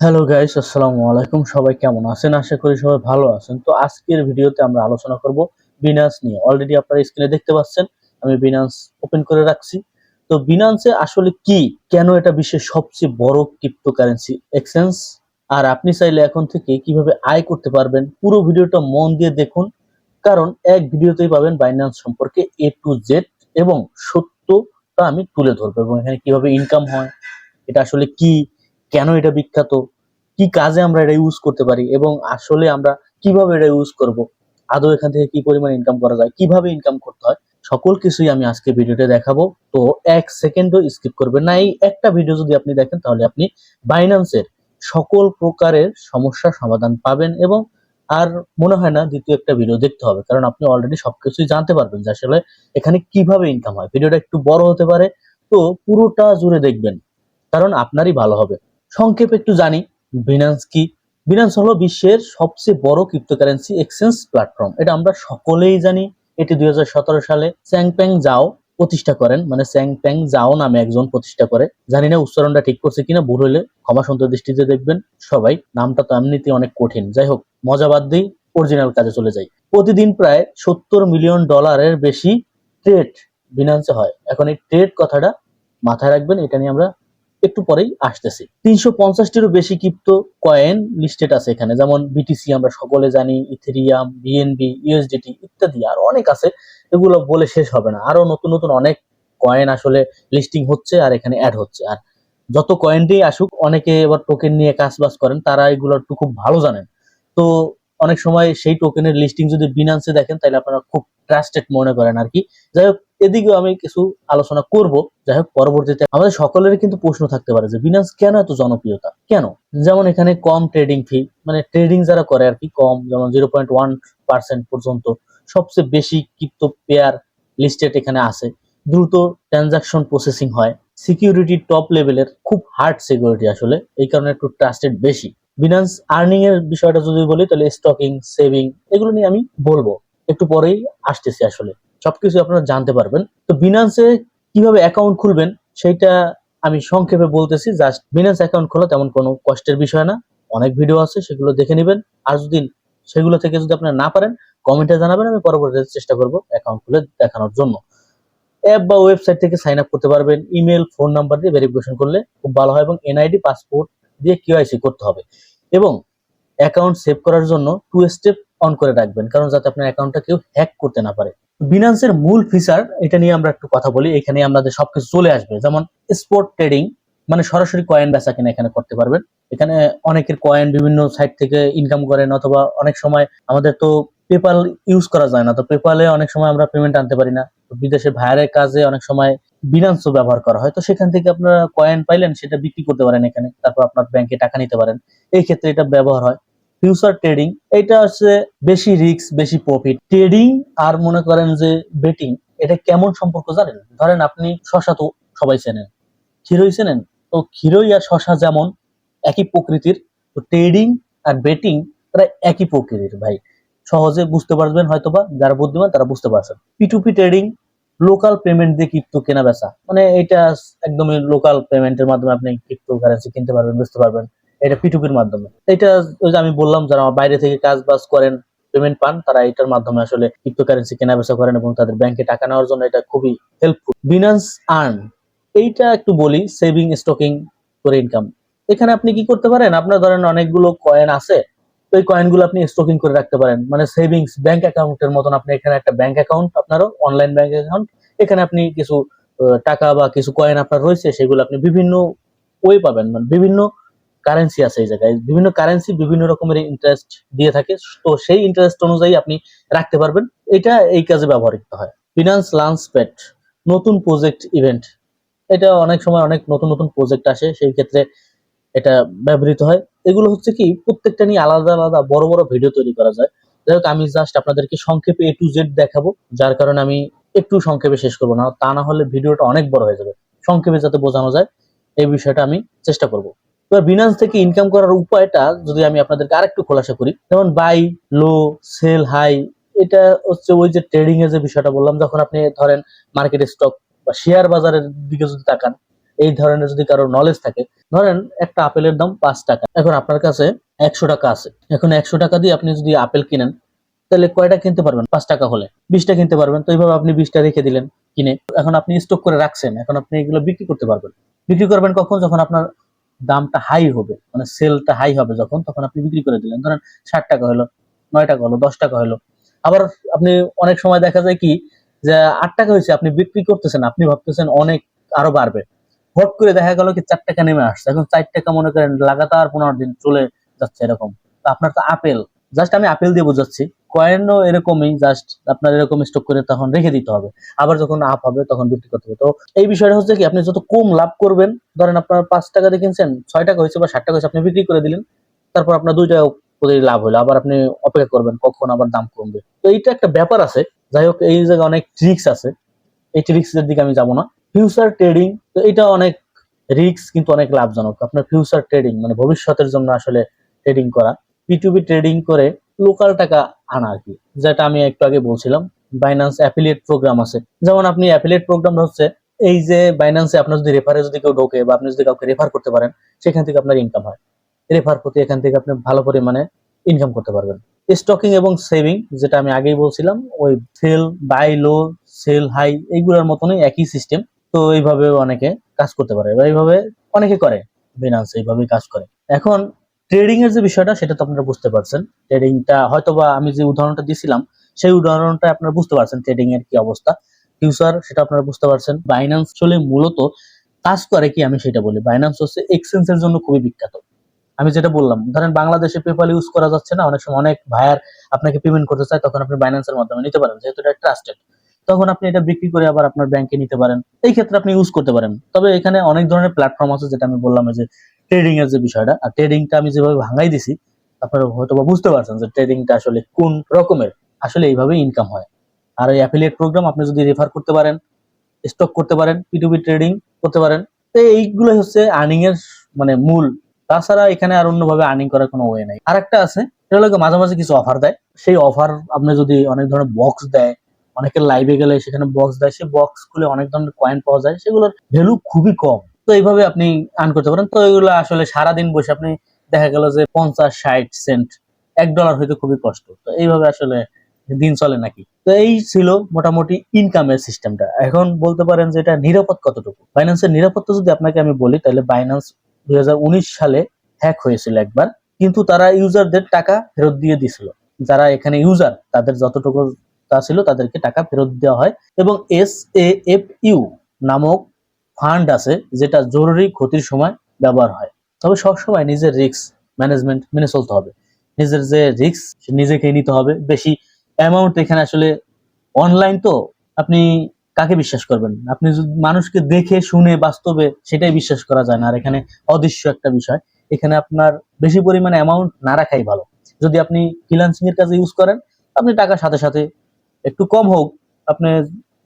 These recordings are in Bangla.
হ্যালো গাইস আসসালামু আলাইকুম। সবাই কেমন আছেন? আশা করি সবাই ভালো আছেন। তো আজকের ভিডিওতে আমরা আলোচনা করব বিনান্স নিয়ে। অলরেডি আপনারা স্ক্রিনে দেখতে পাচ্ছেন, আমি বিনান্স ওপেন করে রাখছি। তো বিনান্সে আসলে কি? কেন এটা বিশ্বের সবচেয়ে বড় ক্রিপ্টোকারেন্সি এক্সচেঞ্জ আর আপনি চাইলে এখন থেকে কীভাবে আয় করতে পারবেন? পুরো ভিডিওটা মন দিয়ে দেখুন। কারণ এক ভিডিওতেই পাবেন বাইন্যান্স সম্পর্কে এ টু জেড এবং সত্যটা আমি তুলে ধরবো এবং এখানে কীভাবে ইনকাম হয়, এটা আসলে কি? কেন এটা বিখ্যাত? কি কাজে আমরা এটা ইউজ করতে পারি? এবং আসলে আমরা কীভাবে এটা ইউজ করব? আদৌ এখান থেকে কি পরিমাণ ইনকাম করা যায়? কীভাবে ইনকাম করতে হয়? সকল কিছুই আমি আজকে ভিডিওতে দেখাবো। তো এক সেকেন্ডও স্কিপ করবেন না। এই একটা ভিডিও যদি আপনি দেখেন, তাহলে আপনি বাইন্যান্সের সকল প্রকারের সমস্যার সমাধান পাবেন এবং আর মনে হয় না দ্বিতীয় একটা ভিডিও দেখতে হবে। কারণ আপনি অলরেডি সবকিছুই জানতে পারবেন যে আসলে এখানে কীভাবে ইনকাম হয়। ভিডিওটা একটু বড় হতে পারে। তো পুরোটা জুড়ে দেখবেন। কারণ আপনারই ভালো হবে। সংক্ষেপে একটু জানি বিনান্স কি? বিনান্স হলো বিশ্বের সবচেয়ে বড় ক্রিপ্টোকারেন্সি এক্সচেঞ্জ প্ল্যাটফর্ম এটা আমরা সকলেই জানি। এটি দুই হাজার সতেরো সালে স্যাংপ্যাং যাও প্রতিষ্ঠা করেন। মানে স্যাংপ্যাং যাও নামে একজন প্রতিষ্ঠা করে। জানি না উচ্চারণটা ঠিক করছে কিনা, ভুল হলে ক্ষমা সন্ত দৃষ্টিতে দেখবেন। সবাই, নামটা তো এমনিতে অনেক কঠিন। যাই হোক, মজা বাদ দিই অরিজিনাল কাজে চলে যাই। প্রতিদিন প্রায় সত্তর মিলিয়ন ডলারের বেশি ট্রেড বিনান্সে হয়। এখন এই ট্রেড কথাটা মাথায় রাখবেন, এটা নিয়ে আমরা একটু পরেই আসতেছি। তিনশো পঞ্চাশটিরও বেশি ক্রিপ্টো কয়েন লিস্টেড আছে এখানে। যেমন বিটিসি আমরা সকলে জানি ইথেরিয়াম বিএনবি ইউএসডিটি ইত্যাদি আর অনেক আছে। এগুলো বলে শেষ হবে না। আরও নতুন নতুন অনেক কয়েন আসলে লিস্টিং হচ্ছে আর এখানে অ্যাড হচ্ছে। আর যত কয়েনটাই আসুক, অনেকে এবার টোকেন নিয়ে কাজ বাজ করেন, তারা এগুলো একটু খুব ভালো জানেন। তো অনেক সময় সেই টোকেনের লিস্টিং যদি বিনান্সে দেখেন তাহলে আপনারা খুব ট্রাস্টেড মনে করেন আর কি। যাই হোক, এদিকেও আমি কিছু আলোচনা করব। যাই হোক, পরবর্তীতে আমাদের সকলের কিন্তু প্রশ্ন থাকতে পারে যে বিনান্স কেন এত জনপ্রিয়তা? কেন? যেমন এখানে কম ট্রেডিং ফি মানে ট্রেডিং যারা করে আর কি, কম, যেমন জিরো পয়েন্ট ওয়ান পার্সেন্ট পর্যন্ত সবচেয়ে বেশি ক্রিপ্টো পেয়ার লিস্টেড এখানে আছে। দ্রুত ট্রানজাকশন প্রসেসিং হয়। সিকিউরিটি টপ লেভেলের খুব হার্ড সিকিউরিটি আসলে, এই কারণে একটু ট্রাস্টেড বেশি। বিনান্স আর্নিং এর বিষয়টা যদি বলি, তাহলে স্টকিং সেভিং এগুলো নিয়ে আমি বলব। একটু পরেই আসতেছি আসলে। সবকিছু আপনারা জানতে পারবেন। তো বিনান্সে কীভাবে অ্যাকাউন্ট খুলবেন সেটা আমি সংক্ষেপে বলতেছি। জাস্ট বিনান্স অ্যাকাউন্ট খোলা, তেমন কোনো কষ্টের বিষয় না। অনেক ভিডিও আছে, সেগুলো দেখে নেবেন। আর যদি সেগুলো থেকে যদি আপনারা না পারেন কমেন্টে জানাবেন, আমি পরবর্তীতে চেষ্টা করব অ্যাকাউন্ট খুলে দেখানোর জন্য। অ্যাপ বা ওয়েবসাইট থেকে সাইন আপ করতে পারবেন। ইমেল ফোন নাম্বার দিয়ে ভেরিফিকেশন করলে খুব ভালো হয় এবং এনআইডি পাসপোর্ট দিয়ে কিউআইসি করতে হবে। এবং অ্যাকাউন্ট সেভ করার জন্য টু স্টেপ অন করে রাখবেন, কারণ যাতে আপনার অ্যাকাউন্টটা কেউ হ্যাক করতে না পারে। বিনান্সের মূল ফিচার এটা নিয়ে আমরা একটু কথা বলি, এখানে আমাদের সবকিছু চলে আসবে, যেমন স্পোর্ট ট্রেডিং মানে সরাসরি কয়েন বেচা কিনা এখানে করতে পারবেন। এখানে অনেকের কয়েন বিভিন্ন সাইট থেকে ইনকাম করেন, অথবা অনেক সময় আমাদের তো পেপাল ইউজ করা যায় না, তো পেপালে অনেক সময় আমরা পেমেন্ট আনতে পারি না। বিদেশে ভাইয়ারের কাজে অনেক সময় বিনান্সও ব্যবহার করা হয়। তো সেখান থেকে আপনারা কয়েন পাইলেন, সেটা বিক্রি করতে পারেন এখানে। তারপর আপনার ব্যাংকে টাকা নিতে পারেন। এই ক্ষেত্রে এটা ব্যবহার হয়। ফিউচার ট্রেডিং এটা হচ্ছে বেশি রিস্ক বেশি প্রফিট ট্রেডিং আর মনে করেন যে বেটিং এটা কেমন সম্পর্ক জানেন? ধরেন আপনি শশা তো সবাই চেনেন। ক্ষীরই চেনেন? তো ক্ষীরই আর শশা যেমন একই প্রকৃতির, তো ট্রেডিং আর বেটিং প্রায় একই প্রকৃতির ভাই। সহজে বুঝতে পারবেন, হয়তোবা যারা বুদ্ধিমান তারা বুঝতে পারছেন। পিটুপি ট্রেডিং লোকাল পেমেন্ট দিয়ে ক্রিপ্টো কেনা বেচা। মানে এটা একদমই লোকাল পেমেন্টের মাধ্যমে আপনি ক্রিপ্টো কারেন্সি কিনতে পারবেন, বুঝতে পারবেন। এটা পিটুপির মাধ্যমে। এটা ওই যে আমি বললাম, যারা বাইরে থেকে কাজ বাজ করেন পেমেন্ট পান, তারা এটার মাধ্যমে আসলে ক্রিপ্টো কারেন্সি কেনা বেচা করেন এবং তাদের ব্যাংকে টাকা নেওয়ার জন্য এটা খুবই হেল্পফুল বিনান্স আর্ন এইটা একটু বলি সেভিং স্টকিং করে ইনকাম এখানে আপনি কি করতে পারেন? আপনার ধরেন অনেকগুলো কয়েন আছে তো এই কয়েনগুলো আপনি স্টকিং করে রাখতে পারেন। মানে সেভিংস ব্যাংক অ্যাকাউন্টের মতন আপনি এখানে একটা ব্যাংক অ্যাকাউন্ট আপনারও অনলাইন ব্যাংক অ্যাকাউন্ট এখানে আপনি কিছু টাকা বা কিছু কয়েন আপনার রয়েছে, সেগুলো আপনি বিভিন্ন ওয়ে পাবেন। মানে বিভিন্ন কারেন্সি আছে এই জায়গায়। বিভিন্ন কারেন্সি বিভিন্ন রকমের ইন্টারেস্ট দিয়ে থাকে। তো সেই ইন্টারেস্ট অনুযায়ী আপনি রাখতে পারবেন। এটা এই কাজে ব্যবহৃত হয়। ফিনান্স লাঞ্চ প্যাড নতুন প্রজেক্ট ইভেন্ট এটা অনেক সময় অনেক নতুন নতুন প্রজেক্ট আসে। সেই ক্ষেত্রে এটা ব্যবহৃত হয়। এগুলো হচ্ছে কি, প্রত্যেকটা নিয়ে আলাদা আলাদা বড় বড় ভিডিও তৈরি করা যায়। যাই হোক, আমি জাস্ট আপনাদেরকে সংক্ষেপে এ টু জেড দেখাবো, যার কারণে আমি একটু সংক্ষেপে শেষ করব না, তা না হলে ভিডিওটা অনেক বড় হয়ে যাবে। সংক্ষেপে যাতে বোঝানো যায়, এই বিষয়টা আমি চেষ্টা করব। এবার বিনান্স থেকে ইনকাম করার উপায়টা যদি আমি আপনাদেরকে আরেকটু খোলাসা করি, যেমন বাই লো সেল হাই এটা হচ্ছে ওই যে ট্রেডিং এর যে বিষয়টা বললাম, যখন আপনি ধরেন মার্কেট স্টক বা শেয়ার বাজারের দিকে যদি তাকান এই ধরনের যদি কারও নলেজ থাকে, ধরেন একটা আপেলের দাম পাঁচ টাকা, এখন আপনার কাছে একশো টাকা আছে। এখন একশো টাকা দিয়ে আপনি যদি আপেল কিনেন, তাহলে কয়টা কিনতে পারবেন? পাঁচ টাকা হলে। বিশটা কিনতে পারবেন। তো এইভাবে আপনি বিশটা রেখে দিলেন, কিনে। এখন আপনি স্টক করে রাখছেন, এখন আপনি এগুলো বিক্রি করতে পারবেন। বিক্রি করবেন কখন? যখন আপনার দামটা হাই হবে মানে সেলটা হাই হবে যখন, তখন আপনি বিক্রি করে দিলেন। ধরেন ষাট টাকা হলো, নয় টাকা হলো, দশ টাকা হলো। আবার আপনি অনেক সময় দেখা যায় কি, যে আট টাকা হয়েছে, আপনি বিক্রি করতেছেন, আপনি ভাবতেছেন অনেক আরও বাড়বে। হট করে দেখা গেল কি চার টাকা নেমে আসছে। এখন চার টাকা মনে করেন লাগাতার পনেরো দিন চলে যাচ্ছে এরকম। তো আপনার তো আপেল। জাস্ট আমি আপেল দিয়ে বোঝাচ্ছি। কয়েনও এরকমই জাস্ট আপনার এরকম স্টক করে তখন রেখে দিতে হবে। আবার যখন আপ হবে, তখন বিক্রি করতে হবে। তো এই বিষয়টা হচ্ছে কি, আপনি যত কম লাভ করবেন, ধরেন আপনার পাঁচ টাকা দিয়ে কিনছেন, ছয় টাকা হয়েছে বা ষাট টাকা হয়েছে, আপনি বিক্রি করে দিলেন, তারপর আপনার দুই টাকা লাভ হলো। আবার আপনি অপেক্ষা করবেন কখন আবার দাম কমবে। তো এইটা একটা ব্যাপার আছে। যাই হোক, এই জায়গায় অনেক ট্রিক্স আছে। এই ট্রিক্সের দিকে আমি যাব না। ফিউচার ট্রেডিং তো এটা অনেক রিস্ক কিন্তু অনেক লাভজনক। আপনার ফিউচার ট্রেডিং মানে ভবিষ্যতের জন্য আসলে ট্রেডিং করা। পিটুবি ট্রেডিং করে লোকাল টাকা আনা আর কি। যেটা আমি একটু আগে বলছিলাম বাইন্যান্স অ্যাফিলিয়েট প্রোগ্রাম আছে। যেমন আপনি অ্যাফিলিয়েট প্রোগ্রাম হচ্ছে, এই যে বাইন্যান্সে আপনার যদি রেফারে যদি কেউ ঢোকে বা আপনি যদি কাউকে রেফার করতে পারেন, সেখান থেকে আপনার ইনকাম হয়। রেফার প্রতি এখান থেকে আপনি ভালো পরিমাণে ইনকাম করতে পারবেন। স্টকিং এবং সেভিং যেটা আমি আগেই বলছিলাম, ওই sell buy low sell high এইগুলোর মতনই একই সিস্টেম তো এইভাবে অনেকে কাজ করতে পারে বা এইভাবে অনেকে করে বিনান্স এইভাবেই কাজ করে। এখন ট্রেডিং এর যে বিষয়টা, সেটা তো আপনারা বুঝতে পারছেন। ট্রেডিংটা হয়তো বা আমি যে উদাহরণটা দিছিলাম, সেই উদাহরণটা আপনারা বুঝতে পারছেন ট্রেডিং এর কি অবস্থা। ফিউচার সেটা আপনারা বুঝতে পারছেন। বাইন্যান্স চলে মূলত কাজ করে কি আমি সেটা বলি। বাইন্যান্স হচ্ছে এক্সচেঞ্জ এর জন্য খুবই বিখ্যাত। আমি যেটা বললাম, ধরেন বাংলাদেশে পেপাল ইউজ করা যাচ্ছে না, অনেক সময় অনেক ভাইয়ার আপনাকে পেমেন্ট করতে চায়, তখন আপনি বাইন্যান্সের মাধ্যমে নিতে পারেন, যেহেতু এটা ট্রাস্টেড তখন আপনি এটা বিক্রি করে আবার আপনার ব্যাংকে নিতে পারেন। এই ক্ষেত্রে আপনি ইউজ করতে পারেন। তবে এখানে অনেক ধরনের প্ল্যাটফর্ম আছে, যেটা আমি বললাম যে ট্রেডিং এর যে বিষয়টা। আর ট্রেডিংটা আমি যেভাবে ভাঙাই দিছি, আপনারা হয়তো বা বুঝতে পারছেন যে ট্রেডিংটা আসলে কোন রকমের। আসলে এইভাবে ইনকাম হয়। আর এই অ্যাফিলিয়েট প্রোগ্রাম আপনি যদি রেফার করতে পারেন স্টক করতে পারেন পিটুপি ট্রেডিং করতে পারেন, তো এইগুলো হচ্ছে আর্নিং এর মানে মূল। তাছাড়া এখানে আর অন্যভাবে আর্নিং করার কোনো ওয়ে নাই। আর একটা আছে সেটা হলো মাঝে মাঝে কিছু অফার দেয়। সেই অফার আপনি যদি অনেক ধরনের বক্স দেয় অনেকের লাইভে গেলে সেখানে বক্স দেয়। সেই বক্স খুলে অনেক ধরনের কয়েন পাওয়া যায়, সেগুলোর ভ্যালু খুবই কম। তো এইভাবে আপনি আর্ন করতে পারেন। তো এগুলো আসলে সারাদিন বসে আপনি দেখা গেল যে পঞ্চাশ, ষাট সেন্ট এক ডলার হইতে খুবই কষ্ট। তো এইভাবে আসলে দিন চলে নাকি? তো এই ছিল মোটামুটি ইনকামের সিস্টেমটা এখন বলতে পারেন যে এটা নিরাপদ কতটুকু? বাইন্যান্সের নিরাপত্তা যদি আপনাকে আমি বলি, তাহলে বাইন্যান্স দুই হাজার উনিশ সালে হ্যাক হয়েছিল একবার। কিন্তু তারা ইউজারদের টাকা ফেরত দিয়ে দিছিল। যারা এখানে ইউজার তাদের যতটুকু তা ছিল তাদেরকে টাকা ফেরত দেওয়া হয় এবং এস এ এফ ইউ নামক ফান্ড আছে যেটা জরুরি ক্ষতির সময় ব্যবহার হয়। তবে সবসময় নিজের রিস্ক ম্যানেজমেন্ট মেনে চলতে হবে। নিজের যে রিস্ক নিজেকে নিতে হবে। বেশি অ্যামাউন্ট এখানে আসলে অনলাইন তো আপনি কাকে বিশ্বাস করবেন? আপনি মানুষকে দেখে, শুনে, বাস্তবে সেটাই বিশ্বাস করা যায় না। আর এখানে অদৃশ্য একটা বিষয়। এখানে আপনার বেশি পরিমাণে অ্যামাউন্ট না রাখাই ভালো। যদি আপনি ফ্রিল্যান্সিং এর কাজে ইউজ করেন, আপনি টাকার সাথে সাথে একটু কম হোক, আপনি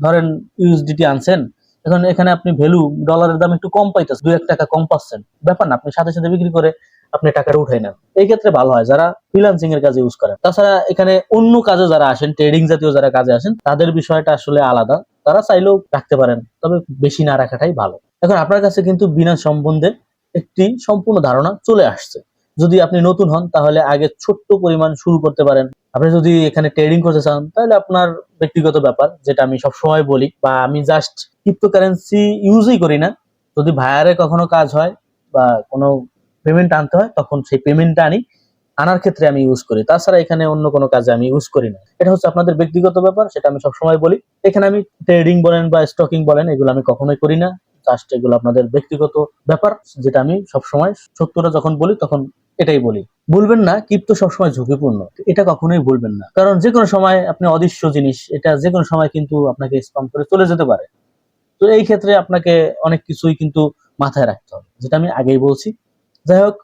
ধরেন ইউএসডিটি আনছেন, এখন এখানে আপনি ভ্যালু ডলারের দাম একটু কম পাইতেছেন, দুই এক টাকা কম পাচ্ছেন। ব্যাপার না, আপনি সাথে সাথে বিক্রি করে আপনি টাকাটা উঠাই নেন। এই ক্ষেত্রে ভালো হয়, যারা ফ্রিল্যান্সিং এর কাজে ইউজ করেন তাছাড়া এখানে অন্য কাজে যারা আসেন ট্রেডিং জাতীয় যারা কাজে আসেন, তাদের বিষয়টা আসলে আলাদা। তারা চাইলেও রাখতে পারেন, তবে বেশি না রাখাটাই ভালো। এখন আপনার কাছে কিন্তু বিনা সম্বন্ধে একটি সম্পূর্ণ ধারণা চলে আসছে। যদি আপনি নতুন হন, তাহলে আগে ছোট্ট পরিমাণ শুরু করতে পারেন। আপনি যদি এখানে ট্রেডিং করতে চান, তাহলে আপনার ব্যক্তিগত ব্যাপার, যেটা আমি সব সময় বলি, বা আমি জাস্ট ক্রিপ্টোকারেন্সি ইউজই করি না। যদি ভায়ারে কখনো কাজ হয়, বা কোনো পেমেন্ট আনতে হয়, তখন সেই পেমেন্টটা আনি। আনার ক্ষেত্রে আমি ইউজ করি। তাছাড়া এখানে অন্য কোনো কাজে আমি ইউজ করি না। এটা হচ্ছে আপনাদের ব্যক্তিগত ব্যাপার, সেটা আমি সবসময় বলি। এখানে আমি ট্রেডিং বলেন বা স্টকিং বলেন, এগুলো আমি কখনোই করি না। জাস্ট এগুলো আপনাদের ব্যক্তিগত ব্যাপার, যেটা আমি সবসময় সত্যটা যখন বলি, তখন এটাই বলি। ভুলবেন না ক্রিপ্টো সবসময় ঝুঁকিপূর্ণ। এটা কখনোই ভুলবেন না। কারণ যে কোনো সময় আপনি অদৃশ্য জিনিস, এটা যে কোনো সময় কিন্তু আপনাকে স্পাম করে চলে যেতে পারে। তো এই ক্ষেত্রে আপনাকে অনেক কিছুই কিন্তু মাথায় রাখতে হবে, যেটা আমি আগেই বলছি। যাই হোক,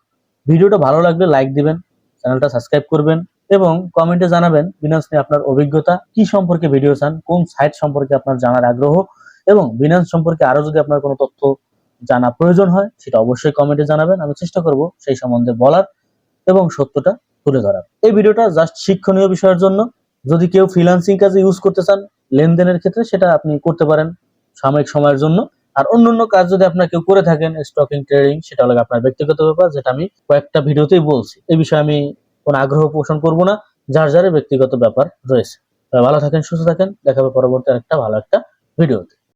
ভিডিওটা ভালো লাগলে লাইক দিবেন, চ্যানেলটা সাবস্ক্রাইব করবেন, এবং কমেন্টে জানাবেন বিনান্স নিয়ে আপনার অভিজ্ঞতা, কি সম্পর্কে ভিডিও চান, কোন সাইট সম্পর্কে আপনার জানার আগ্রহ এবং বিনান্স সম্পর্কে আরও যদি আপনার কোনো তথ্য জানা প্রয়োজন হয়, সেটা অবশ্যই কমেন্টে জানাবেন। আমি চেষ্টা করব সেই সম্বন্ধে বলার এবং সত্যটা তুলে ধরার। এই ভিডিওটা জাস্ট শিক্ষণীয় বিষয়ের জন্য। যদি কেউ ফ্রিল্যান্সিং কাজে ইউজ করতে চান, লেনদেনের ক্ষেত্রে সেটা আপনি করতে পারেন সাময়িক সময়ের জন্য। আর অন্যান্য কাজ যদি আপনার কেউ করে থাকেন স্টকিং ট্রেডিং সেটা হলো আপনার ব্যক্তিগত ব্যাপার, যেটা আমি কয়েকটা ভিডিওতেই বলছি। এই বিষয়ে আমি কোনো আগ্রহ পোষণ করব না, যার যার ব্যক্তিগত ব্যাপার রয়েছে। ভালো থাকেন, সুস্থ থাকেন। দেখাবে পরবর্তী একটা ভালো একটা ভিডিওতে।